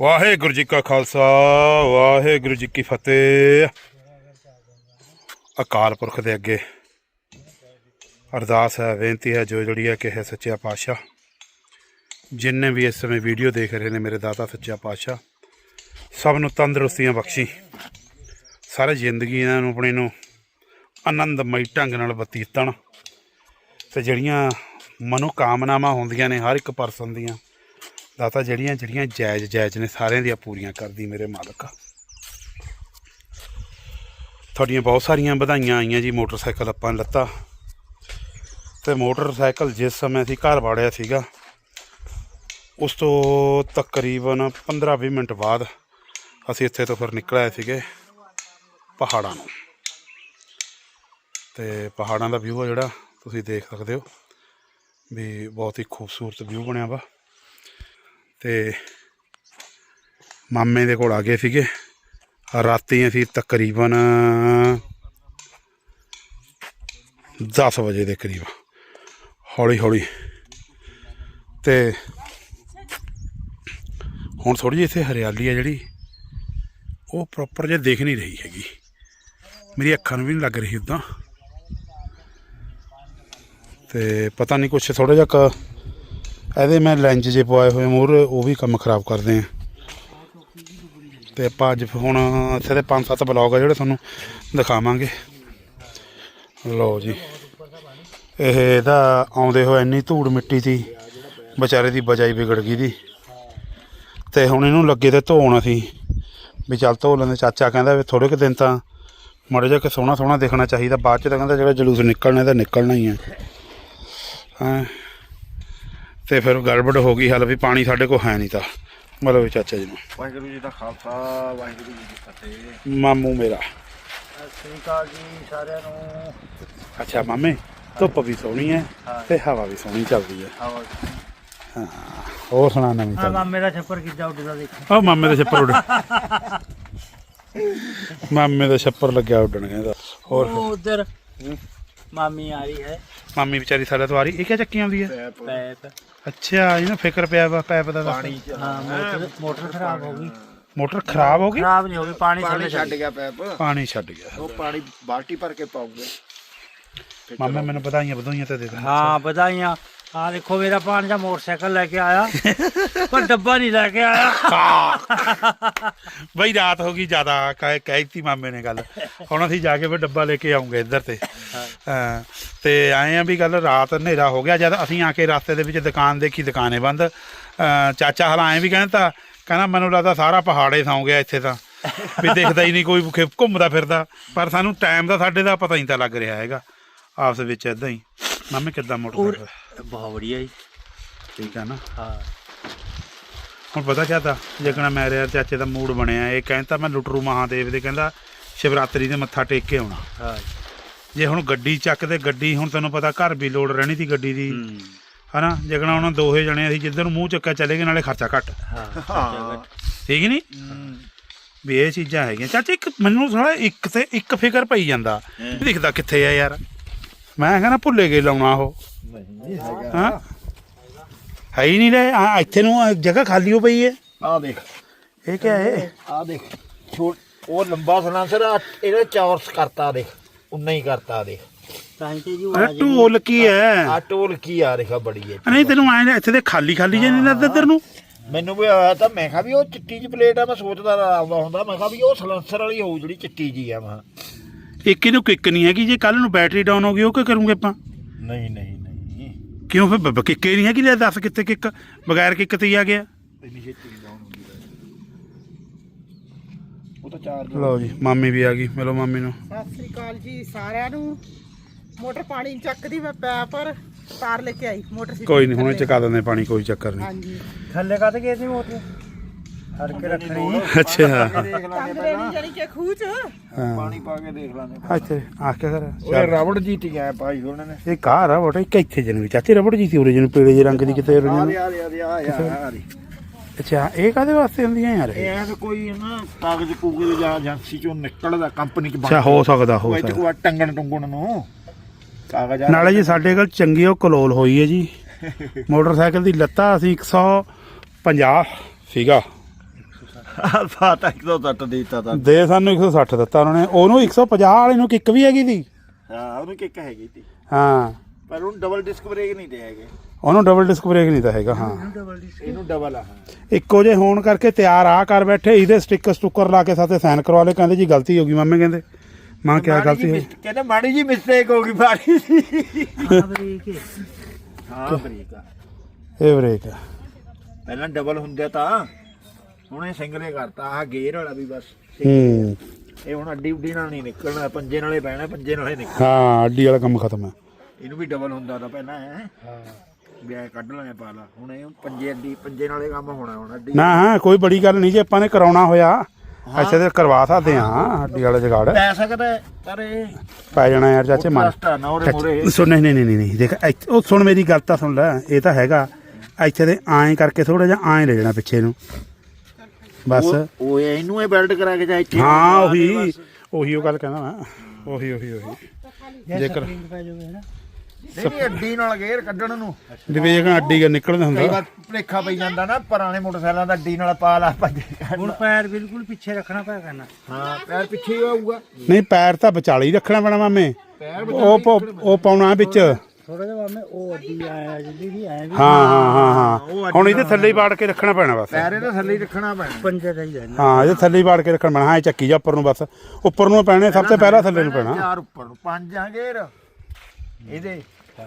ਵਾਹਿਗੁਰੂ ਜੀ ਕਾ ਖਾਲਸਾ, ਵਾਹਿਗੁਰੂ ਜੀ ਕੀ ਫਤਿਹ। ਅਕਾਲ ਪੁਰਖ ਦੇ ਅੱਗੇ ਅਰਦਾਸ ਹੈ, ਬੇਨਤੀ ਹੈ, ਜੋ ਜੜੀ ਹੈ ਕਿ ਹੈ ਸੱਚਾ ਪਾਤਸ਼ਾਹ। ਜਿੰਨੇ ਵੀ ਇਸ ਸਮੇਂ ਵੀਡੀਓ ਦੇਖ ਰਹੇ ਨੇ ਮੇਰੇ ਦਾਤਾ ਸੱਚਾ ਪਾਤਸ਼ਾਹ, ਸਭ ਨੂੰ ਤੰਦਰੁਸਤੀਆਂ ਬਖਸ਼ੀ। ਸਾਰੇ ਜ਼ਿੰਦਗੀ ਇਹਨਾਂ ਨੂੰ ਆਪਣੀ ਨੂੰ ਆਨੰਦਮਈ ਢੰਗ ਨਾਲ ਬਤੀਤਣ। ਤੇ ਜਿਹੜੀਆਂ ਮਨੋ ਕਾਮਨਾਵਾਂ ਹੁੰਦੀਆਂ ਨੇ ਹਰ ਇੱਕ ਪਰਸਨ ਦੀਆਂ ਦਾਤਾ ਜਿਹੜੀਆਂ ਜਿਹੜੀਆਂ ਜਾਇਜ਼ ਜਾਇਜ਼ ਨੇ, ਸਾਰਿਆਂ ਦੀਆਂ ਪੂਰੀਆਂ ਕਰਦੀ ਮੇਰੇ ਮਾਲਕ। ਤੁਹਾਡੀਆਂ ਬਹੁਤ ਸਾਰੀਆਂ ਵਧਾਈਆਂ ਆਈਆਂ ਜੀ, ਮੋਟਰਸਾਈਕਲ ਆਪਾਂ ਲੱਤਾ। ਤੇ ਮੋਟਰਸਾਈਕਲ ਜਿਸ ਸਮੇਂ ਅਸੀਂ ਘਰ ਵਾੜਿਆ ਸੀਗਾ, ਉਸ ਤੋਂ ਤਕਰੀਬਨ 15-20 ਮਿੰਟ ਬਾਅਦ ਅਸੀਂ ਇੱਥੇ ਤੋਂ ਫਿਰ ਨਿਕਲ ਆਏ ਸੀਗੇ ਪਹਾੜਾਂ ਨੂੰ। ਤੇ ਪਹਾੜਾਂ ਦਾ ਵਿਊ ਆ ਜਿਹੜਾ, ਤੁਸੀਂ ਦੇਖ ਸਕਦੇ ਹੋ ਵੀ ਬਹੁਤ ਹੀ ਖੂਬਸੂਰਤ ਵਿਊ ਬਣਿਆ ਵਾ। ਤੇ ਮਾਮੇ ਦੇ ਕੋਲ ਆ ਗਏ ਸੀਗੇ। ਰਾਤੀ ਅਸੀਂ ਤਕਰੀਬਨ 10 ਵਜੇ ਦੇ ਕਰੀਬ, ਹੌਲੀ ਹੌਲੀ। ਤੇ ਹੁਣ ਥੋੜੀ ਜਿਹੀ ਇੱਥੇ ਹਰਿਆਲੀ ਹੈ ਜਿਹੜੀ, ਉਹ ਪ੍ਰੋਪਰ ਜੇ ਦੇਖ ਨਹੀਂ ਰਹੀ ਹੈਗੀ। ਮੇਰੀ ਅੱਖਾਂ ਨੂੰ ਵੀ ਨਹੀਂ ਲੱਗ ਰਹੀ ਉਦਾਂ ਤੇ ਪਤਾ ਨਹੀਂ ਕੁਛ ਥੋੜਾ ਜਿਹਾ ਕੁ ਇਹਦੇ ਮੈਂ ਲੈਂਜ ਜੇ ਪਵਾਏ ਹੋਏ ਮੂਰ ਉਹ ਵੀ ਕੰਮ ਖਰਾਬ ਕਰਦੇ ਆ। ਤੇ ਆਪਾਂ ਅੱਜ ਹੁਣ ਇੱਥੇ ਦੇ ਪੰਜ ਸੱਤ ਬਲੌਗ ਆ ਜਿਹੜੇ ਤੁਹਾਨੂੰ ਦਿਖਾਵਾਂਗੇ। ਲਓ ਜੀ। ਇਹ ਇਹਦਾ ਆਉਂਦੇ ਹੋਏ ਇੰਨੀ ਧੂੜ ਮਿੱਟੀ ਸੀ ਵਿਚਾਰੇ ਦੀ ਬਜਾਈ ਵਿਗੜ ਗਈ ਦੀ। ਤੇ ਹੁਣ ਇਹਨੂੰ ਲੱਗੇ ਤੇ ਧੋਣ ਅਸੀਂ। ਵੀ ਚੱਲ ਧੋ ਲੈਂਦੇ। ਚਾਚਾ ਕਹਿੰਦਾ ਵੀ ਥੋੜੇ ਕੁ ਦਿਨ ਤਾਂ ਮਾੜਾ ਜਿਹਾ ਕਿ ਸੋਹਣਾ ਸੋਹਣਾ ਦੇਖਣਾ ਚਾਹੀਦਾ। ਬਾਅਦ ਚ ਤਾਂ ਕਹਿੰਦਾ ਜਿਹੜਾ ਜਲੂਸ ਨਿਕਲਣਾ ਤਾਂ ਨਿਕਲਣਾ ਹੀ ਹੈ ਹਾਂ। ਤੇ ਫਿਰ ਗੜਬੜ ਹੋ ਗਈ ਹਲ ਵੀ ਪਾਣੀ ਸਾਡੇ ਕੋਲ ਹੈ ਨਹੀਂ ਤਾਂ। ਮਤਲਬ ਚਾਚਾ ਜੀ ਨੂੰ। ਵਾਹਿਗੁਰੂ ਜੀ ਦਾ ਖਾਲਸਾ ਵਾਹਿਗੁਰੂ ਜੀ ਦੀ ਫਤਿਹ। ਮਾਮੂ ਮੇਰਾ। ਸਤਿ ਸ੍ਰੀ ਅਕਾਲ ਜੀ ਸਾਰਿਆਂ ਨੂੰ। ਅੱਛਾ ਮਾਮੇ ਧੁੱਪ ਵੀ ਸੋਹਣੀ ਹੈ ਹਾਂ। ਤੇ ਹਵਾ ਵੀ ਸੋਹਣੀ ਚੱਲਦੀ ਹੈ। ਆਵਾਜ਼ ਹੋਰ ਸੁਣਾ ਨਵੀਂ ਚੱਲ ਮਾਮੇ ਦਾ ਛੱਪਰ ਕਿੱਦਾਂ ਉੱਡਦਾ ਦੇਖੋ। ਉਹ ਮਾਮੇ ਦਾ ਛੱਪਰ ਉੱਡ ਮਾਮੇ ਦਾ ਛੱਪਰ ਲੱਗਿਆ ਉੱਡਣ ਕਹਿੰਦਾ। ਹੋਰ ਉਧਰ ਮਾਮੀ ਆ ਰਹੀ ਹੈ। ਮਾਮੀ ਵਿਚਾਰੀ ਸਾਡੇ ਤੋਂ ਆ ਰਹੀ ਇਹ ਕਿਆ ਚੱਕੀ ਆਉਂਦੀ ਹੈ? ਪੈਪ। ਅੱਛਾ ਇਹਨੂੰ ਫਿਕਰ ਪਿਆ ਵਾ ਪੈਪ ਦਾ। ਪਾਣੀ ਹਾਂ ਮੋਟਰ ਮੋਟਰ ਖਰਾਬ ਹੋ ਗਈ। ਮੋਟਰ ਖਰਾਬ ਹੋ ਗਈ? ਖਰਾਬ ਨਹੀਂ ਹੋ ਗਈ ਪਾਣੀ ਪਾਣੀ ਥੱਲੇ ਛੱਡ ਛੱਡ ਗਿਆ ਪੈਪ। ਪਾਣੀ ਛੱਡ ਗਿਆ। ਉਹ ਪਾਣੀ ਬਾਲਟੀ ਭਰ ਕੇ ਪਾਉਂਗੇ। ਮਾਮੇ ਮੈਨੂੰ ਵਧਾਈਆਂ ਵਧਾਈਆਂ ਤੇ ਦੇ ਦੇ। ਹਾਂ ਵਧਾਈਆਂ। ਆ ਦੇਖੋ ਮੇਰਾ ਪਾਣੀ ਦਾ ਮੋਟਰਸਾਈਕਲ ਲੈ ਕੇ ਆਇਆ ਪਰ ਡੱਬਾ ਨਹੀਂ ਲੈ ਕੇ ਆਇਆ। ਬਈ ਰਾਤ ਹੋ ਗਈ ਜ਼ਿਆਦਾ ਕਹਿ ਕਹਿਤੀ ਮਾਮੇ ਨੇ ਗੱਲ। ਹੁਣ ਅਸੀਂ ਜਾ ਕੇ ਫਿਰ ਡੱਬਾ ਲੈ ਕੇ ਆਉਂਗੇ ਇੱਧਰ ਤੇ। ਤੇ ਆਏ ਆ ਵੀ ਗੱਲ ਰਾਤ ਹਨੇਰਾ ਹੋ ਗਿਆ ਜਦ ਅਸੀਂ ਆ ਕੇ ਰਸਤੇ ਦੇ ਵਿੱਚ ਦੁਕਾਨ ਦੇਖੀ ਦੁਕਾਨੇ ਬੰਦ। ਚਾਚਾ ਹਲਾ ਐਂ ਵੀ ਕਹਿੰਦਾ ਕਹਿੰਦਾ ਮੈਨੂੰ ਲੱਗਦਾ ਸਾਰਾ ਪਹਾੜੇ ਸੌਂ ਗਿਆ ਇੱਥੇ ਤਾਂ। ਵੀ ਦਿਖਦਾ ਹੀ ਨਹੀਂ ਕੋਈ ਭੁੱਖੇ ਘੁੰਮਦਾ ਫਿਰਦਾ। ਪਰ ਸਾਨੂੰ ਟਾਈਮ ਦਾ ਸਾਡੇ ਦਾ ਪਤਾ ਹੀ ਤਾਂ ਲੱਗ ਰਿਹਾ ਹੈਗਾ। ਆਪਸ ਵਿੱਚ ਇਦਾਂ ਹੀ। ਮਾਮੇ ਕਿੱਦਾਂ ਮੋਟਰ ਬਹੁਤ ਵਧੀਆ ਜੀ। ਠੀਕ ਆ ਨਾ? ਹਾਂ। ਹੁਣ ਪਤਾ ਕਿਆ ਤਾ ਜਗਣਾ ਮੇਰੇ ਯਾਰ ਚਾਚੇ ਦਾ ਮੂਡ ਬਣਿਆ ਇਹ ਕਹਿੰਦਾ ਮੈਂ ਲੁੱਟਰੂ ਮਹਾਦੇਵ ਦੇ ਕਹਿੰਦਾ ਸ਼ਿਵਰਾਤਰੀ ਦੇ ਮੱਥਾ ਟੇਕ ਕੇ ਆਉਣਾ। ਹਾਂ। ਜੇ ਹੁਣ ਗੱਡੀ ਚੱਕਦੇ ਗੱਡੀ ਹੁਣ ਤੈਨੂੰ ਪਤਾ ਘਰ ਵੀ ਲੋਡ ਰਹਿਣੀ ਸੀ ਗੱਡੀ ਦੀ। ਹਨਾ? ਜਗਣਾ ਉਹਨਾਂ ਦੋਹੇ ਜਣੇ ਅਸੀਂ ਜਿੱਧਰ ਨੂੰ ਮੂੰਹ ਚੱਕਿਆ ਚਲੇ ਗਏ ਨਾਲੇ ਖਰਚਾ ਘੱਟ। ਹਾਂ ਠੀਕ ਨਹੀਂ ਵੀ ਇਹ ਚੀਜ਼ਾਂ ਹੈਗੀਆਂ। ਚਾਚਾ ਇੱਕ ਮੈਨੂੰ ਥੋੜਾ ਇੱਕ ਤੇ ਇੱਕ ਫਿਕਰ ਪਈ ਜਾਂਦਾ। ਦਿਖਦਾ ਕਿੱਥੇ ਆ ਯਾਰ। ਮੈਂ ਕਹਿੰਦਾ ਭੁੱਲੇ ਗਏ ਲਾਉਣਾ ਉਹ। ਨਹੀਂ ਹੈਗਾ ਹਾਂ? ਹੈ ਹੀ ਨਹੀਂ ਰਹੇ। ਆ ਇੱਥੇ ਨੂੰ ਆਹ ਜਗ੍ਹਾ ਖਾਲੀ ਹੋ ਪਈ ਹੈ ਆ ਦੇਖ। ਇਹ ਕਿਆ ਹੈ ਆ ਦੇਖ। ਛੋਟ ਉਹ ਲੰਬਾ ਸਲਾਂਸਰ ਆ ਇਹਨੇ ਚੌਰਸ ਕਰਤਾ ਦੇਖ। ਉਨਾ ਹੀ ਕਰਤਾ ਦੇਖ। ਤਾਂ ਹੀ ਤੇ ਜੀ ਅਰੇ ਢੋਲ ਕੀ ਹੈ? ਆ ਟੋਲ ਕੀ ਆ ਦੇਖਾ ਬੜੀ ਹੈ ਨਹੀਂ ਤੈਨੂੰ ਆਏ ਇੱਥੇ ਤੇ ਖਾਲੀ ਖਾਲੀ ਜੇ ਨਹੀਂ ਲੱਗਦਾ ਇੱਧਰ ਨੂੰ? ਮੈਨੂੰ ਵੀ ਆਇਆ ਤਾਂ ਮੈਂ ਕਿਹਾ ਵੀ ਉਹ ਚਿੱਟੀ ਜਿਹੀ ਪਲੇਟ ਆ ਮੈਂ ਸੋਚਦਾ ਆਉਂਦਾ ਹੁੰਦਾ। ਮੈਂ ਕਿਹਾ ਵੀ ਉਹ ਸਲਾਂਸਰ ਵਾਲੀ ਹੋਊ ਜਿਹੜੀ ਚਿੱਟੀ ਜੀ ਆ ਮੈਂ ਇੱਕ ਇਹਨੂੰ ਕਿੱਕ ਨਹੀਂ ਹੈਗੀ ਜੇ ਕੱਲ ਨੂੰ ਬੈਟਰੀ ਡਾਊਨ ਹੋ ਗਈ ਉਹ ਕੀ ਕਰੂੰਗੇ ਆਪਾਂ? ਨਹੀਂ ਨਹੀਂ। ਕਿਉਂ ਫਿਰ? ਬ- ਕਿੱਕੇ ਨਹੀਂ ਹੈਗੀ ਲੈ ਦੱਸ ਕਿੱਥੇ ਕਿੱਕ? ਬਗੈਰ ਕਿੱਕ ਤੇ ਹੀ ਆ ਗਿਆ। ਇੰਨੀ ਛੇਤੀ ਡਾਊਨ ਹੁੰਦੀ ਉਹ ਤਾਂ ਚਾਰਜ ਲਓ ਜੀ ਮਾਮੀ ਵੀ ਆ ਗਈ। ਮਿਲੋ ਮਾਮੀ ਨੂੰ। ਸਤਿ ਸ੍ਰੀ ਅਕਾਲ ਜੀ ਸਾਰਿਆਂ ਨੂੰ। ਮੋਟਰ ਪਾਣੀ ਨੀ ਚੱਕਦੀ ਮੈਂ ਪੈ ਪਰ ਤਾਰ ਲੈ ਕੇ ਆਈ। ਮੋਟਰ ਸੀ ਕੋਈ ਨਹੀਂ ਹੁਣੇ ਚਕਾ ਦਿੰਦੇ ਪਾਣੀ ਕੋਈ ਚੱਕਰ ਨਹੀਂ ਹਾਂਜੀ। ਥੱਲੇ ਕਾਤੇ ਗਏ ਸੀ ਮੋਟਰ। ਫੜ ਕੇ ਰੱਖਣੀ ਅੱਛਾ। ਦੇਖ ਲਾਂਗੇ ਕੰਗ ਲੈਣੀ ਜਾਨੀ ਕਿ ਖੂਹ ਚ? ਹਾਂ। ਪਾਣੀ ਪਾ ਕੇ ਦੇਖ ਲਾਂਗੇ ਅੱਛਾ ਆ ਕੇ ਕਰ ਉਹ ਰਬੜ ਜੀਤੀ ਗਿਆ ਭਾਈ ਉਹਨਾਂ ਨੇ। ਇਹ ਕਾਰ ਆ ਬਟਾ ਕਿੱਥੇ ਜਨ ਵੀ ਚਾਚੇ ਰਬੜ ਜੀ ਸੀ ਉਰੇ ਜਨ ਪੀਲੇ ਜਿਹੇ ਰੰਗ ਦੀ ਕਿਤੇ ਉਰੇ ਆ ਜਿਹੇ ਦੇ ਆ ਦੇ ਆ ਦੇ ਆ ਯਾਰ ਆ ਦੇ ਅੱਛਾ ਇਹ ਕਾਦੇ ਵਾਸਤੇ ਹੁੰਦੀਆਂ ਯਾਰ ਇਹ? ਇਹ ਐ ਤਾਂ ਕੋਈ ਨਾ ਕਾਗਜ਼ ਕੂਗਜ਼ ਜਾਂ ਏਜੰਸੀ ਚੋਂ ਨਿਕਲਦਾ ਕੰਪਨੀ ਚ ਬਣ ਅੱਛਾ ਹੋ ਸਕਦਾ ਹੋ ਉਹ ਇੱਥੇ ਸਕਦਾ। ਕੋਈ ਟੰਗਣ ਟੁੰਗਣ ਨੂੰ। ਕਾਗਜ਼ ਆ ਨਾਲੇ ਜੀ ਸਾਡੇ ਕੋਲ ਚੰਗੀ ਉਹ ਕਲੋਲ ਹੋਈ ਹੈ ਜੀ। ਮੋਟਰਸਾਈਕਲ ਦੀ ਲੱਤਾ ਅਸੀਂ 150 ਸੀਗਾ। ਅਲਫਾ ਤਾਂ 160 ਦੇ ਦਿੱਤਾ ਤਾਂ। ਦੇ ਸਾਨੂੰ 160 ਦਿੱਤਾ ਉਹਨਾਂ। ਨੇ ਉਹਨੂੰ 150 ਵਾਲੇ ਨੂੰ ਕਿੱਕ ਵੀ ਹੈਗੀ ਸੀ। ਹਾਂ ਉਹਨੂੰ ਕਿੱਕ ਹੈਗੀ ਤੀ ਹਾਂ। ਪਰ ਉਹਨੂੰ ਡਬਲ ਡਿਸਕ ਬ੍ਰੇਕ ਨਹੀਂ ਦੇ ਹੈਗੇ। ਉਹਨੂੰ ਡਬਲ ਡਿਸਕ ਬ੍ਰੇਕ ਨਹੀਂ ਤਾਂ ਹੈਗਾ ਹਾਂ। ਇਹਨੂੰ ਡਬਲ ਆ ਹਾਂ। ਇੱਕੋ ਜੇ ਹੋਣ ਕਰਕੇ ਤਿਆਰ ਆ ਕਰ ਬੈਠੇ। ਇਹਦੇ ਸਟicker ਸਟੁੱਕਰ ਲਾ ਕੇ ਸਾਥੇ ਸਾਈਨ ਕਰਵਾ ਲਏ। ਕਹਿੰਦੇ ਜੀ ਗਲਤੀ ਹੋ ਗਈ ਮਾਮੇ ਕਹਿੰਦੇ। ਮਾਂ ਕਿਆ ਮਾੜੀ ਗਲਤੀ ਜਿਹੀ ਹੋਈ ਮਿਸ- ਕਹਿੰਦਾ ਮਾੜੀ ਜੀ ਮਿਸਟੇਕ ਹੋ ਗਈ ਮਾੜੀ ਜੀ। ਹਾਂ ਬਰੀਕ ਹੈ। ਹਾਂ ਬ੍ਰੇਕ ਆ। ਇਹ ਬ੍ਰੇਕ ਆ। ਪਹਿਲਾਂ ਡਬਲ ਹੁੰਦੇ ਤਾਂ। ਹੁਣ ਇਹ ਸਿੰਗਲੇ ਕਰਤਾ ਆਹ ਗੇਅਰ ਵਾਲਾ ਵੀ ਬਸ ਹੂੰ ਇਹ ਹੁਣ ਅੱਡੀ ਉੱਡੀ ਨਾਲ ਨਹੀਂ ਨਿਕਲਣਾ ਪੰਜੇ ਨਾਲੇ ਬਹਿਣਾ ਪੰਜੇ ਨਾਲੇ ਨਿਕਲ ਹਾਂ ਅੱਡੀ ਵਾਲਾ ਕੰਮ ਖਤਮ ਹੈ। ਇਹਨੂੰ ਵੀ ਡਬਲ ਹੁੰਦਾ ਤਾਂ ਪਹਿਲਾਂ ਹੈ ਹਾਂ। ਵੀ ਐ ਕੱਢ ਲਾਂਗੇ ਪਾ ਲਾ ਹੁਣ ਇਹ ਪੰਜੇ ਅੱਡੀ ਪੰਜੇ ਨਾਲੇ ਕੰਮ ਹੋਣਾ ਹੁਣ ਅੱਡੀ ਨਾ ਹਾਂ ਕੋਈ ਬੜੀ ਗੱਲ ਨਹੀਂ ਜੇ ਆਪਾਂ ਨੇ ਕਰਾਉਣਾ ਹੋਇਆ ਅੱਛਾ ਤੇ ਕਰਵਾ ਸਕਦੇ ਹਾਂ ਅੱਡੀ ਵਾਲਾ ਜਗਾੜ। ਪੈ ਸਕਦਾ ਹੈ, ਪਰ ਇਹ ਪੈ ਜਾਣਾ ਯਾਰ ਚਾਚੇ ਮਨ ਟਰਸਟ ਆ ਨਾ ਉਹਦੇ ਮੂਹਰੇ ਸੁਣ ਨਹੀਂ ਨਹੀਂ ਨਹੀਂ ਨਹੀਂ ਦੇਖ ਇੱਥੇ- ਉਹ ਸੁਣ ਮੇਰੀ ਗੱਲ ਤਾਂ ਸੁਣ ਲੈ ਇਹ ਤਾਂ ਹੈਗਾ। ਇੱਥੇ ਦੇ ਐਂ ਕਰਕੇ ਥੋੜਾ ਜਿਹਾ ਐਂ ਲੈ ਜਾਣਾ ਪਿੱਛੇ ਨੂੰ। ਬਸ। ਉਹ- ਉਹ ਇਹਨੂੰ ਇਹ ਬੈਲਟ ਕਰਾ ਕੇ ਜਾਂ ਇੱਥੇ ਹਾਂ ਉਹੀ ਉਹੀ। ਉਹ ਗੱਲ ਕਹਿੰਦਾ ਮੈਂ। ਉਹੀ ਉਹੀ ਉਹੀ। ਜੇਕਰ ਨਹੀਂ ਅੱਡੀ ਨਾਲ ਗੇਅਰ ਕੱਢਣ ਨੂੰ। ਡਿਵੀਜ਼ਨ ਅੱਡੀ ਗਾ ਨਿਕਲਦਾ ਕਈ ਹੁੰਦਾ ਵਾਰ ਭਲੇਖਾ ਪਈ ਜਾਂਦਾ ਨਾ ਪੁਰਾਣੇ ਮੋਟਰਸਾਈਕਲਾਂ ਦਾ ਅੱਡੀ ਨਾਲ ਪਾ ਲਾ ਭੱਜ ਹੁਣ ਪੈਰ ਬਿਲਕੁਲ ਪਿੱਛੇ ਰੱਖਣਾ ਪਿਆ ਕਰਨਾ। ਹਾਂ ਪੈਰ ਪਿੱਛੇ ਹੀ ਆਊਗਾ ਨਹੀਂ ਪੈਰ ਤਾਂ ਵਿਚਾਲੇ ਹੀ ਰੱਖਣਾ ਪੈਣਾ ਮਾਮੇ। ਉਹ ਉਹ ਪਾਉਣਾ ਵਿੱਚ। ਥੋੜਾ ਜਿਹਾ ਮੈਂ ਉਹ ਅੱਡੀ ਆਇਆ ਜਿੱਦੀ ਵੀ ਆਇਆ ਵੀ ਹਾਂ ਹਾਂ ਹਾਂ ਹੁਣ ਇਹਦੇ ਥੱਲੇ ਹੀ ਬਾੜ ਕੇ ਰੱਖਣਾ ਪੈਣਾ ਬਸ। ਪੈਰ ਇਹਦੇ ਥੱਲੇ ਹੀ ਰੱਖਣਾ ਪੈਣਾ। ਪੰਜੇ ਦਾ ਹੀ ਰਹਿਣਾ। ਹਾਂ ਇਹਦੇ ਥੱਲੇ ਹੀ ਬਾੜ ਕੇ ਰੱਖਣਾ ਪੈਣਾ। ਹਾਂ ਇਹ ਚੱਕੀ ਜਾ ਉੱਪਰ ਨੂੰ ਬਸ। ਉੱਪਰ ਨੂੰ ਪੈਣੇ ਸਭ ਤੋਂ ਪਹਿਲਾਂ ਥੱਲੇ ਨੂੰ ਪੈਣਾ ਚਾਰ ਉੱਪਰ ਨੂੰ ਪੰਜ ਆ ਗੇਰ। ਇਹਦੇ।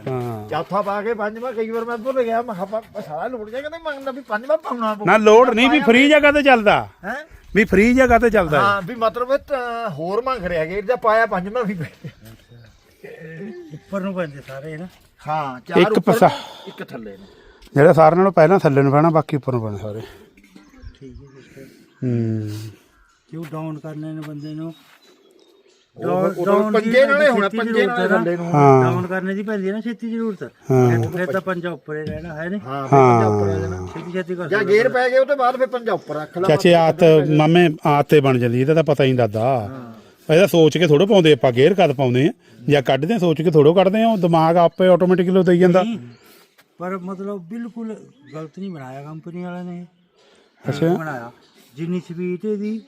ਹਾਂ। ਚੌਥਾ ਪਾ ਕੇ ਪੰਜਵਾਂ ਕਈ ਵਾਰ ਮੈਂ ਭੁੱਲ ਗਿਆ ਮੈਂ ਕਿਹਾ ਸਾਰਾ ਲੋੜ ਜਾ ਕਹਿੰਦੇ ਮੰਗਦਾ ਵੀ ਪੰਜਵਾਂ ਪਾਉਣਾ ਪਊ। ਨਾ ਲੋਡ ਨਹੀਂ ਵੀ ਫ੍ਰੀ ਜਗ੍ਹਾ ਤੇ ਚੱਲਦਾ। ਹੈ? ਵੀ ਫ੍ਰੀ ਜਗ੍ਹਾ ਤੇ ਚੱਲਦਾ ਹੈ। ਹਾਂ ਵੀ ਮਤਲਬ ਹੋਰ ਮੰਗ ਰਿਹਾ ਗੇਰ ਜਾਂ ਪਾਇਆ ਪੰਜਵਾਂ ਵੀ ਪੈ- ਉੱਪਰ ਨੂੰ ਪੈਂਦੇ ਸਾਰੇ ਨਾ ਹਾਂ ਚਾਰ ਇੱਕ ਉੱਪਰ ਪਸਾ- ਨੂੰ, ਇੱਕ ਥੱਲੇ ਨੂੰ। ਜਿਹੜਾ ਸਾਰਿਆਂ ਨਾਲੋਂ ਪਹਿਲਾਂ ਥੱਲੇ ਨੂੰ ਪੈਣਾ ਬਾਕੀ ਉੱਪਰ ਨੂੰ ਪੈਣਾ ਸਾਰੇ। ਠੀਕ ਹੈ ਸਿਸਟਰ ਹੂੰ। ਕਿਉਂ ਡਾਊਨ ਕਰਨੇ ਨੇ ਬੰਦੇ ਨੂੰ? ਉਹ- ਉਹ ਪੰਜੇ ਨਾਲੇ ਹੋਣਾ ਪੰਜੇ ਨਾਲੇ ਥੱਲੇ ਨੂੰ। ਹਾਂ। ਡਾਊਨ ਕਰਨੇ ਦੀ ਪੈਂਦੀ ਹੈ ਨਾ ਛੇਤੀ ਜ਼ਰੂਰਤ। ਹਾਂ। ਫਿਰ ਤਾਂ ਪੰਜਾ ਉੱਪਰ ਹੀ ਰਹਿਣਾ ਹੈ ਨਹੀਂ? ਹਾਂ ਪੰਜਾ ਉੱਪਰ ਆ ਹਾਂ ਜਾਣਾ। ਛੇਤੀ ਛੇਤੀ ਕਰ ਜਾਂ ਗੇਰ ਪੈ ਗਏ ਉਹ ਤੋਂ ਬਾਅਦ ਫਿਰ ਪੰਜਾ ਉੱਪਰ ਰੱਖ ਲਾ ਚਾਚੇ ਆਤ ਮਾਮੇ ਆਤ ਤੇ ਬਣ ਜਾਂਦੀ ਇਹਦਾ ਤਾਂ ਪਤਾ ਹੀ ਨਹੀਂ ਦਾਦਾ ਇਹਦਾ ਸੋਚ ਕੇ ਥੋੜੋ ਪਾਉਂਦੇ ਆਪਾਂ ਗੇਅਰ ਕਦ ਪਾਉਂਦੇ ਆ ਜਾਂ ਕੱਢਦੇ ਆ ਸੋਚ ਕੇ ਥੋੜੋ ਕੱਢਦੇ ਆ ਉਹ ਦਿਮਾਗ ਆਪੇ ਆਟੋਮੈਟਿਕਲੀ ਦੇਈ ਜਾਂਦਾ। ਪਰ ਮਤਲਬ ਬਿਲਕੁਲ ਗਲਤ ਨਹੀਂ ਬਣਾਇਆ ਕੰਪਨੀ ਵਾਲਿਆਂ ਨੇ। ਅੱਛਾ। ਬਣਾਇਆ। ਜਿੰਨੀ ਸਪੀਡ ਇਹਦੀ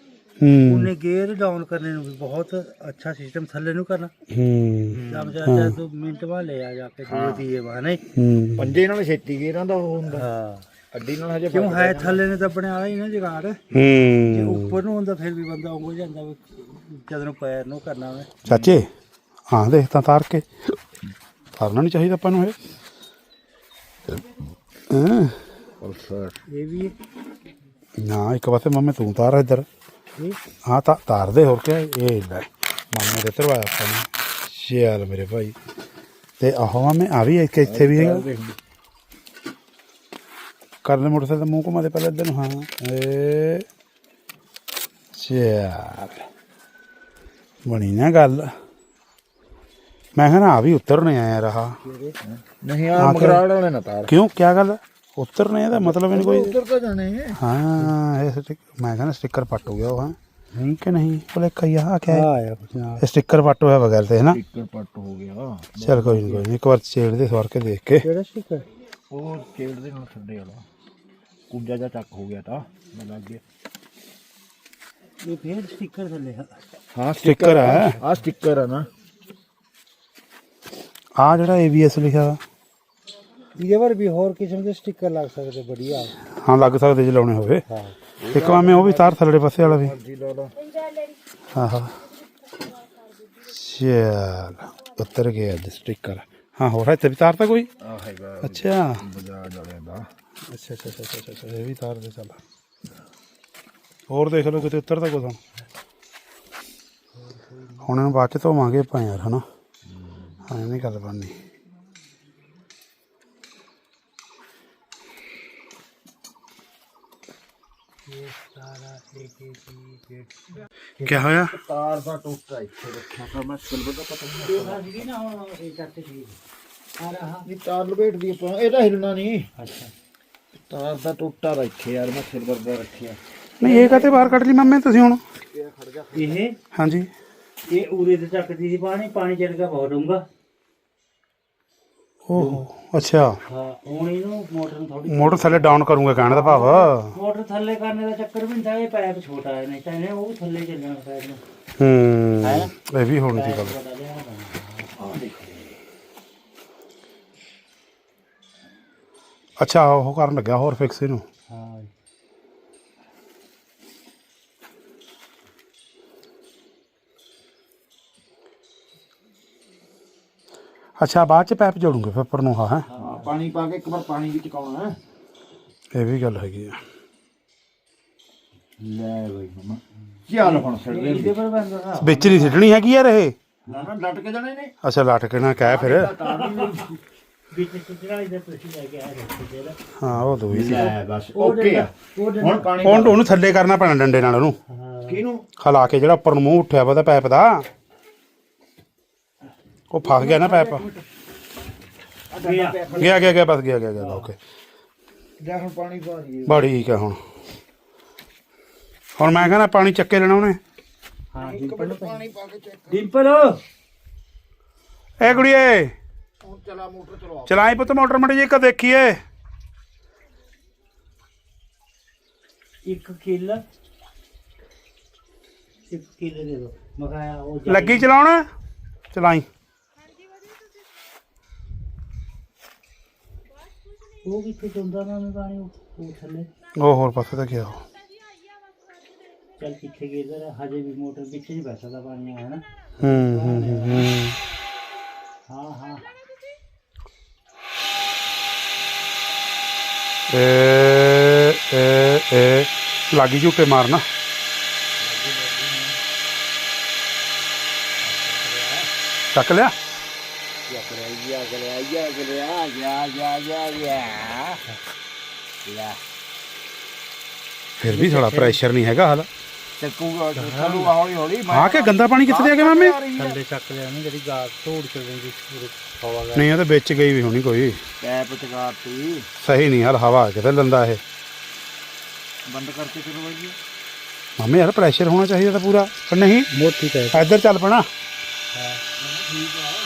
ਹੂੰ। ਉਹਨੇ ਗੇਅਰ ਡਾਊਨ ਕਰਨੇ ਨੂੰ ਵੀ ਬਹੁਤ ਅੱਛਾ ਸਿਸਟਮ ਥੱਲੇ ਨੂੰ ਕਰਨਾ। ਹੂੰ। ਜਦ ਜਾ ਤੂੰ ਮਿੰਟ ਬਾਅਦ ਲੈ ਆ ਜਾ ਕੇ ਦੋ ਦੀਏ ਬਾਨੇ ਹੂੰ। ਪੰਜੇ ਨਾਲ ਛੇਤੀ ਗੇਰਾਂ ਦਾ ਉਹ ਹੁੰਦਾ। ਹਾਂ। ਅੱਡੀ ਨਾਲ ਹਜੇ ਕਿਉਂ ਹੈ ਥੱਲੇ ਨੇ ਦੱਬਣੇ ਵਾਲਾ ਹੀ ਨਾ ਜਗਾੜ। ਜੇ ਹੂੰ ਉੱਪਰ ਨੂੰ ਹੁੰਦਾ ਫਿਰ ਵੀ ਬੰਦਾ ਉਂਗਲ ਜਾਂਦਾ ਵੀ ਜਦ ਨੂੰ ਪੈਰ ਨੂੰ ਕਰਨਾ ਵੇ ਚਾਚੇ ਹਾਂ ਦੇਖ ਤਾਂ ਤਾਰ ਕੇ। ਤਾਰਨਾ ਨਹੀਂ ਚਾਹੀਦਾ ਆਪਾਂ ਨੂੰ ਇਹ। ਹਾਂ? ਇਹ ਵੀ ਨਾ ਇੱਕ ਪਾਸੇ ਮੰਮੇ ਤੂੰ ਤਾਰ ਇੱਧਰ। ਹਾਂ ਤਾਂ ਤਾਰ ਦੇ ਹੋਰ ਕਿਆ ਇਹ ਲੈ। ਮਾਮੇ ਦੇ ਤਰਵਾਇਆ ਆਪਾਂ ਨੇ। ਚੱਲ ਮੇਰੇ ਭਾਈ। ਤੇ ਆਹੋ ਮਾਮੇ ਆ ਵੀ ਇੱਕ ਇੱਥੇ ਵੀ ਹੈਗਾ। ਕਰ ਲੈ ਮੋਟਰਸਾਈਕਲ ਦਾ ਮੂੰਹ ਘੁਮਾ ਦੇ ਪਹਿਲਾਂ ਇੱਧਰ ਨੂੰ। ਹਾਂ ਏ ਚੱਲ ਬਣੀ ਨਾ ਗੱਲ। ਮੈਂ ਕਿਹਾ ਨਾ ਆ ਵੀ ਉਤਰਨੇ ਆਇਆ ਰਹਾ ਨਹੀਂ ਆ ਮਗਰਾੜ ਵਾਲੇ ਨਾ ਤਾਰ। ਕਿਉਂ ਕਿਆ ਗੱਲ? ਉਤਰਨੇ ਦਾ ਮਤਲਬ ਨਹੀਂ ਕੋਈ ਉਧਰ ਤਾਂ ਜਾਣੇ ਹਾਂ ਇਹ ਸਟਿਕ ਮੈਂ ਕਹਿੰਦਾ ਸਟicker ਪੱਟ ਹੋ ਗਿਆ ਉਹ ਹਾਂ। ਨਹੀਂ ਕਿ ਨਹੀਂ? ਬੋਲੇ ਕਈ ਆ ਕਿਆ ਹੈ? ਆਇਆ ਕੁਛ ਸਟicker ਪੱਟ ਹੋਇਆ ਬਗੈਰ ਤੇ ਹੈ ਨਾ? ਸਟicker ਪੱਟ ਹੋ ਗਿਆ। ਚਲ ਕੋਈ ਨਹੀਂ ਕੋਈ ਇੱਕ ਵਾਰ ਛੇੜ ਦੇ ਸਵਾਰ ਕੇ ਦੇਖ ਕੇ। ਕਿਹੜਾ ਸਟicker ਉਹ ਚੇੜ ਦੇ ਨਾਲ ਥੱਲੇ ਵਾਲਾ। ਕੁੰਜਾ ਜਾ ਚੱਕ ਹੋ ਗਿਆ ਤਾਂ ਮੈਂ ਲੱਗ ਗਿਆ। ਇਹ ਫੇਰ ਸਟicker ਥੱਲੇ ਆ। ਹਾਂ ਸਟicker ਹੈ ਆ। ਸਟicker ਆ ਨਾ। ਆ ਜਿਹੜਾ ABS ਲਿਖਿਆ ਵਾ, ਇਹਦੇ ਪਰ ਵੀ ਹੋਰ ਕਿਸਮ ਦੇ ਸਟicker ਲੱਗ ਸਕਦੇ ਵਧੀਆ। ਹਾਂ ਲੱਗ ਸਕਦੇ ਜੇ ਲਾਉਣੇ ਹੋਵੇ। ਹਾਂ। ਇੱਕ ਵਾਰ ਉਹ ਵੀ ਤਾਰ ਥੱਲੜੇ ਪਾਸੇ ਵਾਲਾ ਵੀ। ਜੀ ਲਾ ਲਾ। ਹਾਂ ਹਾਂ ਚਲ ਉੱਤਰ ਗਿਆ ਅੱਜ ਸਟicker ਹਾਂ ਹੋਰ ਹੈ ਤੇ ਵੀ ਤਾਰ ਤਾਂ ਕੋਈ? ਆ ਹੈਗਾ ਅੱਛਾ। ਬਜਾਜ ਵਾਲਿਆਂ ਦਾ। ਅੱਛਾ ਅੱਛਾ ਅੱਛਾ ਅੱਛਾ ਅੱਛਾ ਇਹ ਵੀ ਤਾਰ ਦੇ ਚੱਲ। ਹੋਰ ਦੇਖ ਲਓ ਕਿਤੇ ਉੱਤਰਦਾ ਕੁਛ ਹੁਣ ਹੁਣ ਇਹਨੂੰ ਬਾਅਦ ਚ ਧੋਵਾਂਗੇ ਆਪਾਂ ਯਾਰ ਹਨਾ? ਹਾਂ ਇਹ ਨਹੀਂ ਗੱਲ ਬਣਨੀ। ਕੀ ਹੋਇਆ? ਤਾਰ ਦਾ ਟੋਟਾ ਇੱਥੇ ਰੱਖਿਆ ਤਾਂ ਮੈਂ ਸਿਲਵਰ ਦਾ ਪਤਾ ਨਹੀਂ ਜੀ ਨਾ ਹੁਣ ਇਹ ਚੱਕ ਜੀ ਆ ਰਹਾ। ਇਹ ਤਾਰ ਲਪੇਟ ਦੀ ਆਪਾਂ ਇਹ ਤਾਂ ਹਿਲਣਾ ਨਹੀਂ। ਅੱਛਾ। ਤਾਰ ਦਾ ਟੋਟਾ ਦਾ ਇੱਥੇ ਯਾਰ ਮੈਂ ਸਿਲਵਰ ਦਾ ਰੱਖਿਆ। ਨਹੀਂ ਇਹ ਕਾਤੇ ਬਾਹਰ ਕੱਢ ਲਈ ਮੰਮੀ ਤੁਸੀਂ ਹੁਣ? ਇਹ? ਹਾਂਜੀ। ਇਹ ਉਰੇ ਤੇ ਚੱਕਦੀ ਸੀ ਪਾਣੀ ਪਾਣੀ ਚੜ ਗਿਆ ਬਹੁਤ ਡੂੰਗਾ ਓਹੋ ਅੱਛਾ। ਹਾਂ ਹੁਣ ਇਹਨੂੰ ਮੋਟਰ ਨੂੰ ਥੋੜੀ ਮੋਟਰ ਥੱਲੇ ਡਾਊਨ ਕਰੂੰਗਾ ਕਹਿਣ ਦਾ ਭਾਵ। ਮੋਟਰ ਥੱਲੇ ਕਰਨੇ ਦਾ ਚੱਕਰ ਵੀ ਨਹੀਂ ਤਾਂ ਇਹ ਪੈਪ ਛੋਟਾ ਹੈ ਨਹੀਂ ਤਾਂ ਇਹਨੇ ਉਹ ਥੱਲੇ ਚੱਲਣਾ ਪੈਪ ਨੂੰ। ਹੂੰ ਇਹ ਵੀ ਹੋਣੀ ਸੀ ਗੱਲ। ਅੱਛਾ ਉਹ ਕਰਨ ਲੱਗਿਆ ਹੋਰ ਫਿਕਸ ਇਹਨੂੰ। ਅੱਛਾ ਬਾਅਦ ਚ ਪੈਪ ਜੋੜੂਗੇ ਫਿਰ ਉੱਪਰ ਨੂੰ ਹਾਂ ਹੈਂ? ਹਾਂ ਪਾਣੀ ਪਾ ਕੇ ਇੱਕ ਵਾਰ ਪਾਣੀ ਵੀ ਚਕਾਉਣਾ ਹੈ। ਇਹ ਵੀ ਗੱਲ ਹੈਗੀ ਆ। ਲੈ ਬਈ ਮਮਾ ਚੱਲ ਹੁਣ ਦੇ ਇਹਦੇ ਪਰ ਬੰਦਾ ਨਾ ਵਿੱਚ ਨਹੀਂ ਸਿੱਟਣੀ ਹੈਗੀ ਯਾਰ ਇਹ। ਨਾ ਨਾ ਡਟ ਕੇ ਜਾਣੇ ਨੇ। ਅੱਛਾ ਲੱਟ ਕੇ ਨਾ ਕਹਿ ਫਿਰ। ਵਿੱਚ ਸਿੱਟਣਾ ਇਹਦੇ ਤੁਸੀਂ ਲੈ ਕੇ ਆਏ ਰੱਖੋ ਜਿਹੜਾ ਹਾਂ ਉਹ ਦੋਈ ਸੀ। ਲੈ ਬਸ ਓਕੇ ਆ। ਹੁਣ ਪਾਣੀ ਉਹਨੂੰ ਉਹਨੂੰ ਥੱਲੇ ਕਰਨਾ ਪੈਣਾ ਡੰਡੇ ਨਾਲ ਉਹਨੂੰ। ਹਾਂ। ਕਿਹਨੂੰ? ਹਲਾ ਕੇ ਜਿਹੜਾ ਉੱਪਰ ਨੂੰ ਮੂੰਹ ਉੱਠਿਆ ਵਾ ਉਹਦਾ ਪੈਪ ਦਾ। ਉਹ ਫਸ ਗਿਆ ਨਾ ਪੈਪ? ਗਿਆ। ਗਿਆ ਗਿਆ ਗਿਆ ਬਸ ਗਿਆ ਗਿਆ ਗਿਆ ਓਕੇ। ਜਾ ਹੁਣ ਪਾਣੀ ਪਾ ਦਈਏ। ਬੜੀ ਠੀਕ ਹੈ ਹੁਣ। ਹੁਣ ਮੈਂ ਕਹਿੰਦਾ ਪਾਣੀ ਚੱਕੇ ਲੈਣਾ ਉਹਨੇ। ਹਾਂ ਡਿੰਪਲ ਪਾਣੀ ਪਾ ਕੇ ਚੈੱਕ। ਡਿੰਪਲ। ਏ ਕੁੜੀਏ। ਹੁਣ ਚਲਾ ਮੋਟਰ ਚਲਾਓ ਚਲਾਈ ਪੁੱਤ ਮੋਟਰ ਮੜੀ ਜੀ ਕ ਦੇਖੀਏ। ਇੱਕ ਕਿੱਲ। ਇੱਕ ਕਿੱਲ ਦੇ ਦੋ। ਮਗਾਇਆ ਉਹ ਲੱਗੀ ਚਲਾਉਣ? ਚਲਾਈ। ਉਹ ਕਿੱਥੇ ਚੁੰਦਾ ਨਾ ਮੈਂ ਪਾਣੀ ਉਹ ਉਹ ਥੱਲੇ। ਉਹ ਹੋਰ ਪਾਸੇ ਤਾਂ ਗਿਆ ਚੱਲ ਕਿੱਥੇ ਗਿਆ ਇਧਰ ਹਜੇ ਵੀ ਮੋਟਰ ਪਿੱਛੇ ਨਹੀਂ ਬੈਠਾ ਦਾ ਪਾਣੀ ਆਇਆ ਨਾ ਹੂੰ ਹੂੰ ਹੂੰ, ਹੂੰ। ਹਾਂ ਹਾਂ। ਏ ਏ ਏ। ਲਾਗੀ ਝੂਟੇ ਮਾਰਨਾ। ਚੱਕ ਲਿਆ। Yakala, yakala, yakala, ya, ya, ya, ya. ਲੈ ਫਿਰ ਵੀ ਥੋੜਾ ਪ੍ਰੈਸ਼ਰ ਨਹੀਂ ਹੈਗਾ ਹਾਲ ਚੱਕੂਗਾ ਚੱਲੂਗਾ ਹੌਲੀ ਹੌਲੀ ਆ ਕੇ ਗੰਦਾ ਪਾਣੀ ਕਿੱਥੇ ਦੇ ਗਿਆ ਮਾਮੇ ਥੱਲੇ ਚੱਕ ਲਿਆ ਨਾ ਜਿਹੜੀ ਗਾਸ ਧੋੜ ਚ ਰਹਿੰਦੀ ਹਵਾ ਨਹੀਂ ਇਹ ਤਾਂ ਵਿੱਚ ਗਈ ਵੀ ਹੋਣੀ ਕੋਈ ਪੈਪ ਚਕਾਤੀ ਸਹੀ ਨਹੀਂ ਹਾਲ ਹਵਾ ਕਿੱਥੇ ਲੰਦਾ ਇਹ ਬੰਦ ਕਰਕੇ ਚਲੋ ਜੀ ਮਾਮੇ ਯਾਰ ਪ੍ਰੈਸ਼ਰ ਹੋਣਾ ਚਾਹੀਦਾ ਤਾਂ ਪੂਰਾ ਪਰ ਨਹੀਂ ਮੋਟੀ ਤਾਂ ਇੱਧਰ ਚੱਲ ਪਣਾ ਹਾਂ ਠੀਕ ਆ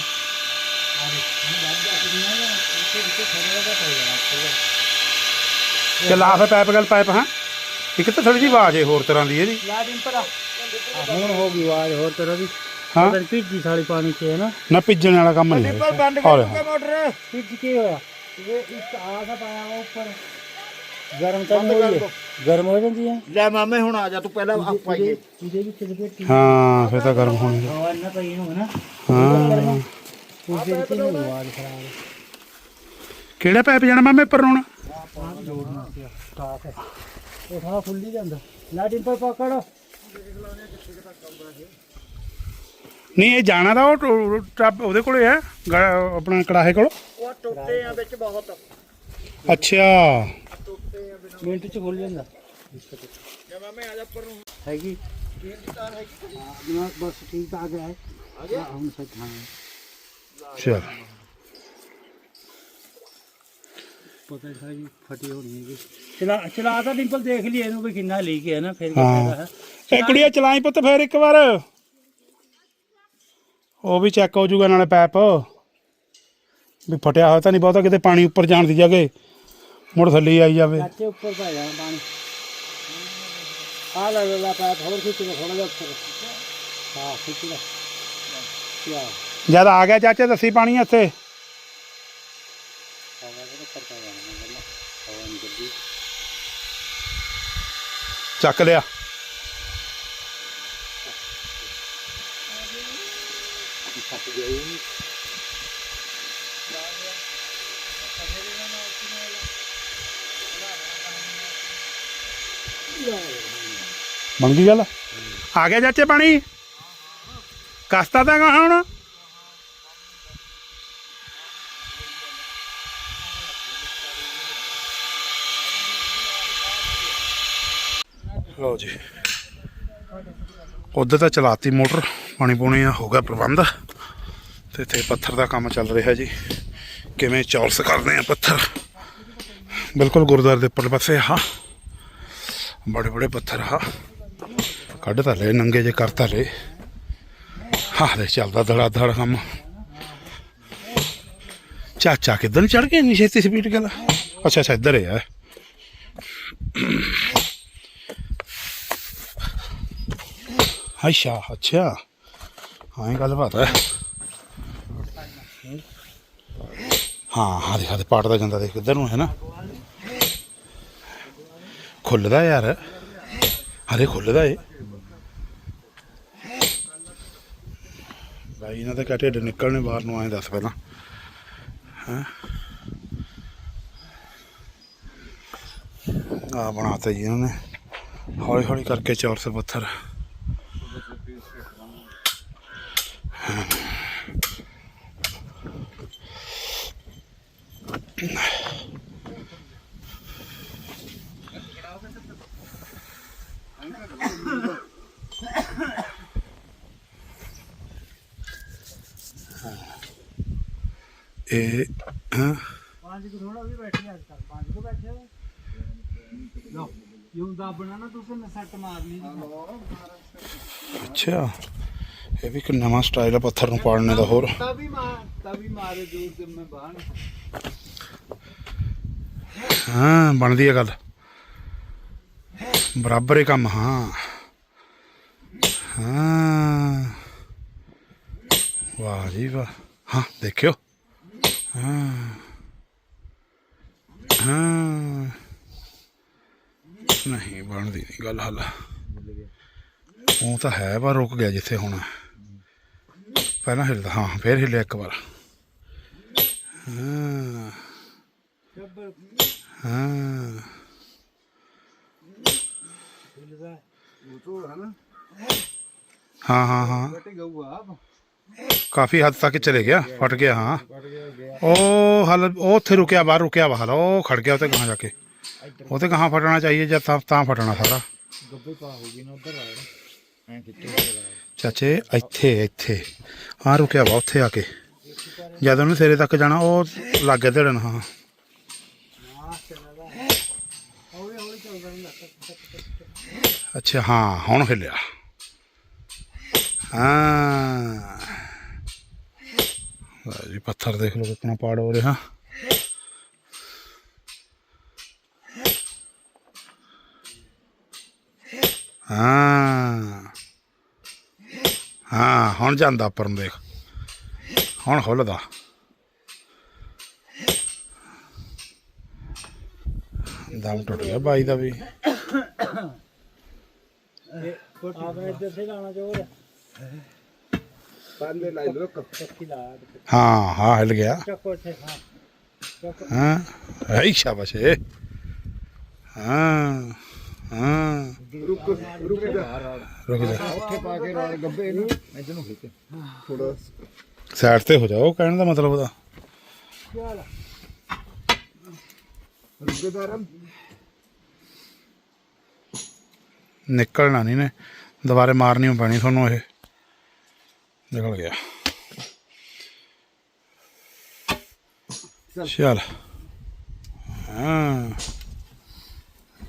ਚੱਲ ਆ ਫੇ ਪਾਈਪ ਗੱਲ ਪਾਈਪ ਹਾਂ? ਇੱਕ ਤਾਂ ਥੋੜੀ ਜਿਹੀ ਆਵਾਜ਼ ਹੈ ਹੋਰ ਤਰ੍ਹਾਂ ਦੀ ਇਹਦੀ। ਲਾ ਡਿੰਪਲ ਆ। ਹੁਣ ਹੋ ਗਈ ਆਵਾਜ਼ ਹੋਰ ਤਰ੍ਹਾਂ ਦੀ। ਹਾਂ? ਉਧਰ ਭੀਜੀ ਸਾਲੀ ਪਾਣੀ ਚ ਹੈ ਨਾ। ਨਾ ਭਿੱਜਣ ਵਾਲਾ ਕੰਮ ਨਹੀਂ ਹੈ ਬੰਦ ਔਰ ਮੋਟਰ। ਭਿੱਜ ਕੇ ਹੋਇਆ। ਇਹ ਇੱਕ ਆਸਾ ਪਾਇਆ ਵਾ ਉੱਪਰ। ਗਰਮ ਤਾਂ ਨਹੀਂ ਹੋਈ ਹੈ। ਗਰਮ ਹੋ ਜਾਂਦੀ ਹੈ। ਲੈ ਮਾਮੇ ਹੁਣ ਆ ਜਾ ਤੂੰ ਪਹਿਲਾਂ ਆ ਪਾਈਏ ਇਹਦੇ ਵਿੱਚ ਲਪੇਟੀ ਹਾਂ। ਫੇ ਤਾਂ ਗਰਮ ਹੋਣੀ ਹੈ। ਹਵਾ ਨਾ ਪਈ ਨੂੰ ਨਾ। ਹਾਂ। ਉਸ ਦਿਨ ਕੀ ਨੂੰ ਆਵਾਜ਼ ਖਰਾਬ। ਹੈ ਕਿਹੜਾ ਪਾਈਪ ਜਾਣਾ ਮਾਮੇ ਨੂੰ ਹੈ ਉਹ ਸਾਰਾ ਹੀ ਜਾਂਦਾ ਲਾ ਡਿੰਪਲ ਪਕੜ ਨਹੀਂ ਇਹ ਜਾਣਾ ਤਾਂ ਉਹ ਟੋ- ਟੱਬ ਉਹਦੇ ਕੋਲੇ ਹੈ ਗਾ- ਆਪਣਾ ਕੜਾਹੇ ਕੋਲ। ਉਹ ਟੁੱਟੇ ਆ ਵਿੱਚ ਬਹੁਤ ਅੱਛਾ। ਮਿੰਟ ਚ ਖੁੱਲ ਜਾਂਦਾ ਲੈ ਮਾਮੇ ਆ ਜਾ ਉੱਪਰ ਨੂੰ ਹੈਗੀ। ਹਾਂ ਬਸ ਠੀਕ ਆ ਗਿਆ ਹੈ। ਆ ਗਿਆ ਹੁਣ ਸੱਚ ਹਾਂ ਚਲ ਪਤਾ ਨਹੀਂ ਫਟੀ ਹੋਣੀ ਹੈਗੀ। ਚਲਾ ਚਲਾ ਤਾਂ ਡਿੰਪਲ ਦੇਖ ਲਈ ਇਹਨੂੰ ਵੀ ਕਿੰਨਾ ਲੀਕ ਹੈ ਨਾ ਫਿਰ ਕੀ ਹਾਂ। ਫਾਇਦਾ ਹੈ। ਇਹ ਕੁੜੀਆ ਚਲਾਈ ਪੁੱਤ ਫੇਰ ਇੱਕ ਵਾਰ। ਉਹ ਵੀ ਚੈੱਕ ਹੋ ਜਾਊਗਾ ਨਾਲੇ ਪੈਪ। ਵੀ ਫਟਿਆ ਹੋਇਆ ਤਾਂ ਨਹੀਂ ਬਹੁਤਾ ਕਿਤੇ ਪਾਣੀ ਉੱਪਰ ਜਾਣ ਦੀ ਜਗ੍ਹਾ ਮੁੜ ਥੱਲੇ ਆਈ ਜਾਵੇ। ਚਾਚੇ ਉੱਪਰ ਪੈ ਜਾਣਾ ਪਾਣੀ। ਆ ਲੈ ਲੈ ਲੈ ਪਾ ਥੋੜਾ ਖਿੱਚ ਲੈ ਥੋੜਾ ਜਿਹਾ ਉੱਪਰ। ਹਾਂ ਖਿੱਚ ਲੈ। ਕਿਆ? ਜਦ ਆ ਗਿਆ ਚਾਚੇ ਦੱਸੀ ਪਾਣੀ ਇੱਥੇ ਹਵਾ ਦੇ ਉੱਪਰ ਪੈ ਜਾਣਾ ਮੈਂ ਕਹਿੰਦਾ ਹਵਾ ਨਹੀਂ ਗੱਡੀ ਚੱਕ ਲਿਆ। ਗਈ ਗੱਲ? ਆ ਗਿਆ ਚਾਚੇ ਪਾਣੀ? ਕਸਤਾ ਤਾਂ ਹੁਣ? ਲਓ ਜੀ। ਉਧਰ ਤਾਂ ਚਲਾਤੀ ਮੋਟਰ, ਪਾਣੀ ਪੂਣੀ ਦਾ ਹੋ ਗਿਆ ਪ੍ਰਬੰਧ। ਤੇ ਇੱਥੇ ਪੱਥਰ ਦਾ ਕੰਮ ਚੱਲ ਰਿਹਾ ਜੀ। ਕਿਵੇਂ ਚੌਰਸ ਕਰਦੇ ਆ ਪੱਥਰ? ਬਿਲਕੁਲ ਗੁਰਦੁਆਰੇ ਦੇ ਉੱਪਰ ਪਾਸੇ ਆ। ਬੜੇ ਬੜੇ ਪੱਥਰ ਹਾਂ ਕੱਢ ਤਾਂ ਲੈ ਨੰਗੇ ਜੇ ਕਰਤਾ ਲੈ ਹਾਂ ਦੇ ਚੱਲਦਾ ਧੜਾ ਧੜ ਕੰਮ। ਚਾਚਾ ਕਿੱਧਰ ਨੂੰ ਚੜ ਕੇ ਇੰਨੀ ਛੇਤੀ ਸਪੀਡ ਕਰ ਅੱਛਾ ਅੱਛਾ, ਇੱਧਰ ਹੈ ਅੱਛਾ ਅੱਛਾ। ਹਾਂ ਇਹ ਗੱਲ ਬਾਤ ਹੈ। ਹਾਂ? ਹਾਂ ਦੇ ਪਾਟਦਾ ਜਾਂਦਾ ਦੇਖ ਕਿੱਧਰ ਨੂੰ ਹੈ ਨਾ। ਖੁੱਲਦਾ ਯਾਰ। ਹਰੇ ਖੁੱਲਦਾ ਏ। ਭਾਈ ਇਹਨਾਂ ਦੇ ਕਾ ਢਿੱਡ ਨਿਕਲਣੇ ਬਾਹਰ ਨੂੰ ਆਏ ਦੱਸ ਪਹਿਲਾਂ। ਹੈ? ਆ ਬਣਾਤਾ ਜੀ ਇਹਨਾਂ ਨੇ। ਹੌਲੀ ਹੌਲੀ ਕਰਕੇ 400 ਪੱਥਰ। ਇਹ ਹਾਂ? ਪੰਜ ਕੁ ਥੋੜਾ ਵੀ ਬੈਠੇ ਅੱਜ ਤੱਕ ਪੰਜ ਕੁ ਬੈਠੇ ਲੋ ਯੂੰ ਦਾਬਣਾ ਨਾ ਤੁਸੀਂ ਮੈਂ ਸੱਟ ਮਾਰਨੀ ਅੱਛਾ। ਇਹ ਵੀ ਇੱਕ ਨਵਾਂ ਸਟਾਈਲ ਆ ਪੱਥਰ ਨੂੰ ਪਾੜਨੇ ਦਾ ਹੋਰ। ਹਾਂ ਬਣਦੀ ਆ ਗੱਲ। ਬਰਾਬਰ ਹੀ ਕੰਮ ਹਾਂ। ਹਾਂ। ਵਾਹ ਜੀ ਵਾਹ। ਹਾਂ ਦੇਖਿਓ। ਹਾਂ। ਹਾਂ। ਨਹੀਂ ਬਣਦੀ ਨਹੀਂ ਗੱਲ ਹਾਲਾ। ਉਹ ਤਾਂ ਹੈ ਪਰ ਰੁਕ ਗਿਆ ਜਿੱਥੇ ਹੁਣ। ਪਹਿਲਾਂ ਹਿੱਲਦਾ, ਹਾਂ ਫੇਰ ਹਿੱਲਿਆ ਇੱਕ ਵਾਰ। ਹਾਂ। ਹਾਂ। ਹਾਂ ਹਾਂ ਹਾਂ। ਕਾਫੀ ਹੱਦ ਤੱਕ ਚਲੇ ਗਿਆ, ਫਟ ਗਿਆ, ਹਾਂ। ਉਹ ਹਲ, ਉਹ ਉੱਥੇ ਰੁਕਿਆ, ਬਾਹਰ ਰੁਕਿਆ ਵਾ ਹਲ, ਉਹ ਖੜ ਗਿਆ ਉੱਥੇ ਕਹਾਂ ਜਾ ਕੇ। ਉਹ ਤੇ ਕਹਾਂ ਫਟਣਾ ਚਾਹੀਏ ਜਾਂ ਤਾਂ ਫਟਣਾ ਸਾਰਾ। ਗੱਬੇ ਪਾ ਹੋਗੀ ਨਾ, ਉਧਰ ਆ ਐ ਕਿੱਥੇ ਚਾਚੇ, ਇੱਥੇ ਇੱਥੇ। ਹਾਂ ਰੁਕਿਆ ਵਾ, ਉੱਥੇ ਆ ਕੇ। ਜਦ ਉਹਨੂੰ ਸਿਰੇ ਤੱਕ ਜਾਣਾ, ਉਹ ਲੱਗੇ ਧੜਨ, ਹਾਂ। ਅੱਛਾ, ਹਾਂ, ਹੁਣ ਹਿੱਲਿਆ। ਹਾਂ। ਜੀ, ਪੱਥਰ ਦੇਖ ਲਓ ਕਿੰਨਾ ਪਾੜ ਹੋ ਰਿਹਾ। ਹਾਂ। ਹਾਂ, ਹੁਣ ਜਾਂਦਾ ਉੱਪਰ ਦੇਖ। ਹੁਣ ਖੁੱਲਦਾ। ਦਮ ਟੁੱਟ ਗਿਆ ਬਾਈ ਦਾ ਵੀ। ਹਾਂ ਹਾਂ, ਹਿੱਲ ਗਿਆ। ਚੱਕੋ ਹਾਂ ਹਾਂ ਹਾਂ। ਹਾਂ ਰੁਕ ਰੁਕ ਜਾ ਰੁਕ ਜਾ ਉੱਥੇ ਪਾ ਕੇ ਰਾਲ ਗੱਬੇ ਨੂੰ ਇੱਧਰ ਨੂੰ ਖਿੱਚ ਥੋੜਾ ਸਾਈਡ ਤੇ ਹੋ ਜਾਓ, ਕਹਿਣ ਦਾ ਮਤਲਬ ਉਹਦਾ। ਰੁਕੇਦਾਰਮ ਨਿਕਲਣਾ ਨਹੀਂ ਨੇ, ਦੁਬਾਰੇ ਮਾਰਨੀ ਪੈਣੀ ਤੁਹਾਨੂੰ ਇਹ। ਨਿਕਲ ਗਿਆ। ਚੱਲ। ਹਾਂ।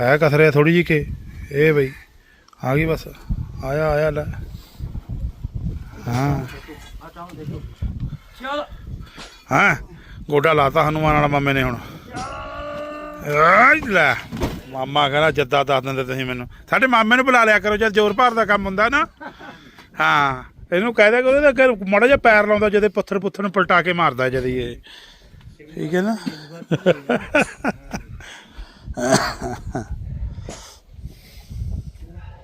ਹੈ ਕਸਰੇ ਥੋੜੀ ਜੀ ਕੇ, ਇਹ ਬਈ, ਆ ਗਈ ਬਸ, ਆਇਆ ਆਇਆ, ਲੈ। ਹਾਂ। ਹਾਂ? ਗੋਡਾ ਲਾਤਾ ਹਨੂਮਾਨ ਵਾਲਾ ਮਾਮੇ ਨੇ ਹੁਣ। ਆਈ ਲੈ, ਮਾਮਾ ਕਹਿੰਦਾ ਜੱਦਾ ਦੱਸ ਦਿੰਦੇ ਤੁਸੀਂ ਮੈਨੂੰ। ਸਾਡੇ ਮਾਮੇ ਨੂੰ ਬੁਲਾ ਲਿਆ ਕਰੋ ਜਦ ਜ਼ੋਰ ਭਾਰ ਦਾ ਕੰਮ ਹੁੰਦਾ ਨਾ। ਹਾਂ, ਇਹਨੂੰ ਕਹਿ ਦਿਆ ਕਿ ਉਹਦੇ ਅੱਗੇ ਮਾੜਾ ਜਿਹਾ ਪੈਰ ਲਾਉਂਦਾ ਜਦੇ ਪੱਥਰ ਪੁੱਥਰ ਨੂੰ ਪਲਟਾ ਕੇ ਮਾਰਦਾ ਜਦ ਇਹ। ਠੀਕ ਹੈ ਨਾ?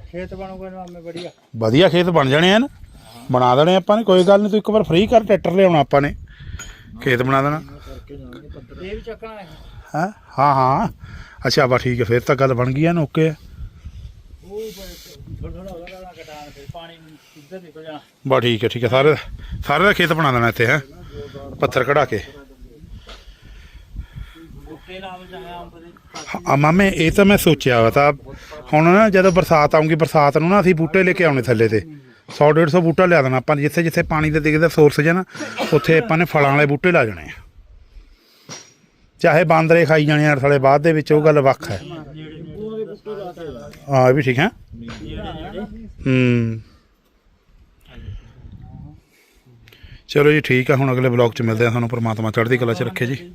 ਖੇਤ ਬਣੂਗਾ ਨਾਮੇ ਬੜੀਆ ਵਧੀਆ। ਖੇਤ ਬਣ ਜਾਣੇ ਹਨ ਬਣਾ ਦੇਣੇ ਆਪਾਂ ਨੇ ਕੋਈ ਗੱਲ ਨਹੀਂ ਤੂੰ ਇੱਕ ਵਾਰ ਫ੍ਰੀ ਕਰ ਟਰੈਕਟਰ ਲਿਆਉਣਾ ਆਪਾਂ ਨੇ। ਖੇਤ ਬਣਾ ਦੇਣਾ। ਹਾਂ। ਹਾਂ? ਅੱਛਾ ਵਾ ਠੀਕ ਹੈ ਫਿਰ ਤਾਂ ਗੱਲ ਬਣ ਗਈ ਹਨ ਓਕੇ ਬਾ ਠੀਕ ਹੈ ਠੀਕ ਹੈ ਸਾਰੇ ਸਾਰੇ ਦਾ ਖੇਤ ਬਣਾ ਦੇਣਾ ਇੱਥੇ ਹੈ? ਪੱਥਰ ਕਢਾ ਕੇ। ਆ ਮਾਮੇ, ਇਹ ਤਾਂ ਮੈਂ ਸੋਚਿਆ ਵਾ ਤਾਂ ਹੁਣ ਨਾ ਜਦੋਂ ਬਰਸਾਤ ਆਉਂਗੀ ਬਰਸਾਤ ਨੂੰ ਨਾ ਅਸੀਂ ਬੂਟੇ ਲੈ ਕੇ ਆਉਣੇ ਥੱਲੇ ਤੇ। 100 150 ਬੂਟਾ ਲਿਆ ਦੇਣਾ ਆਪਾਂ ਜਿੱਥੇ ਜਿੱਥੇ ਪਾਣੀ ਦਾ ਦਿਖਦਾ ਸੋਰਸ ਹੈ ਨਾ, ਉੱਥੇ ਆਪਾਂ ਨੇ ਫਲਾਂ ਵਾਲੇ ਬੂਟੇ ਲਾ ਜਾਣੇ ਆ। ਚਾਹੇ ਬਾਂਦਰੇ ਖਾਈ ਜਾਣੇ ਆ, ਸਾਲੇ ਬਾਅਦ ਦੇ ਵਿੱਚ ਉਹ ਗੱਲ ਵੱਖ ਹੈ। ਹਾਂ, ਇਹ ਵੀ ਠੀਕ ਹੈ। ਹੂੰ। ਚਲੋ ਜੀ, ਠੀਕ ਆ, ਹੁਣ ਅਗਲੇ ਬਲੌਗ ਚ ਮਿਲਦੇ ਆ ਤੁਹਾਨੂੰ ਪ੍ਰਮਾਤਮਾ ਚੜ੍ਹਦੀ ਕਲਾ ਚ ਰੱਖੇ ਜੀ।